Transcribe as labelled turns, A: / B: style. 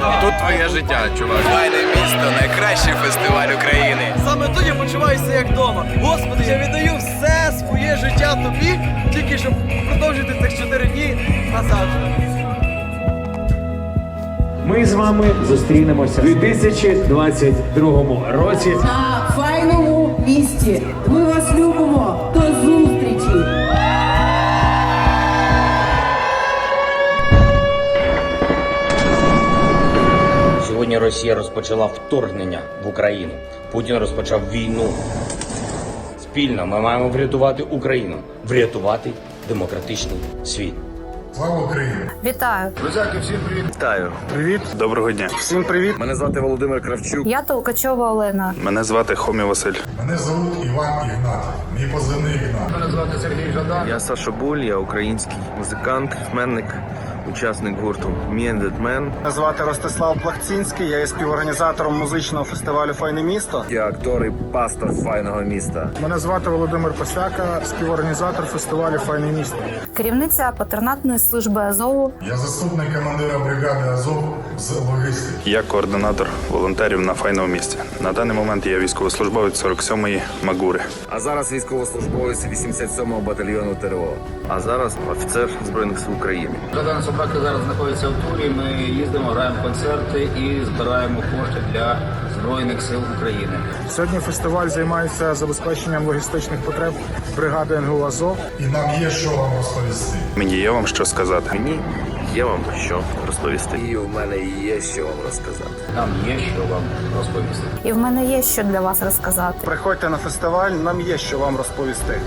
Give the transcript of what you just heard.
A: Тут твоє життя, чувак.
B: Файне місто, найкращий фестиваль України.
C: Саме тут я почуваюся як вдома. Господи, я віддаю все своє життя тобі, тільки щоб продовжити цих чотири дні назавжди.
D: Ми з вами зустрінемося у 2022 році.
E: на файному місті. Ми
F: Росія розпочала вторгнення в Україну. Путін розпочав війну. Спільно ми маємо врятувати Україну, врятувати демократичний світ.
G: Слава Україні!
H: Вітаю, Друзяки, всім привіт!
B: Вітаю.
G: Доброго дня. Всім привіт.
B: Мене звати Володимир Кравчук.
H: я Толкачова Олена.
G: Мене звати Хомі Василь. Мене звуть Іван Ігнат. Мій позивний Ігнат.
B: Я Саша Буль, я український музикант, письменник, учасник гурту Me and Man.
I: Мене звати Ростислав Плахцінський, я є співорганізатором музичного фестивалю Файне місто.
B: Я актор і пастор файного міста.
I: Мене звати Володимир Посяка, співорганізатор фестивалю Файне місто.
H: Керівниця патронатної служби Азову.
G: Я заступник командира бригади Азов з логістики.
J: Я координатор волонтерів на файному місці. На даний момент я військовослужбовець 47-ї Магури.
B: А зараз військовослужбовець 87-го батальйону ТРО. А зараз офіцер Збройних сил України.
K: Собака зараз знаходиться в турі. Ми їздимо, граємо концерти і збираємо кошти для збройних сил України.
I: Сьогодні фестиваль займається забезпеченням логістичних потреб бригади НГУ Азов.
G: І нам є що вам розповісти.
J: Мені є вам що сказати.
B: Мені є вам що розповісти. І в мене є що вам розказати.
K: Нам є що вам розповісти.
H: І в мене є що для вас розказати.
I: Приходьте на фестиваль, нам є що вам розповісти.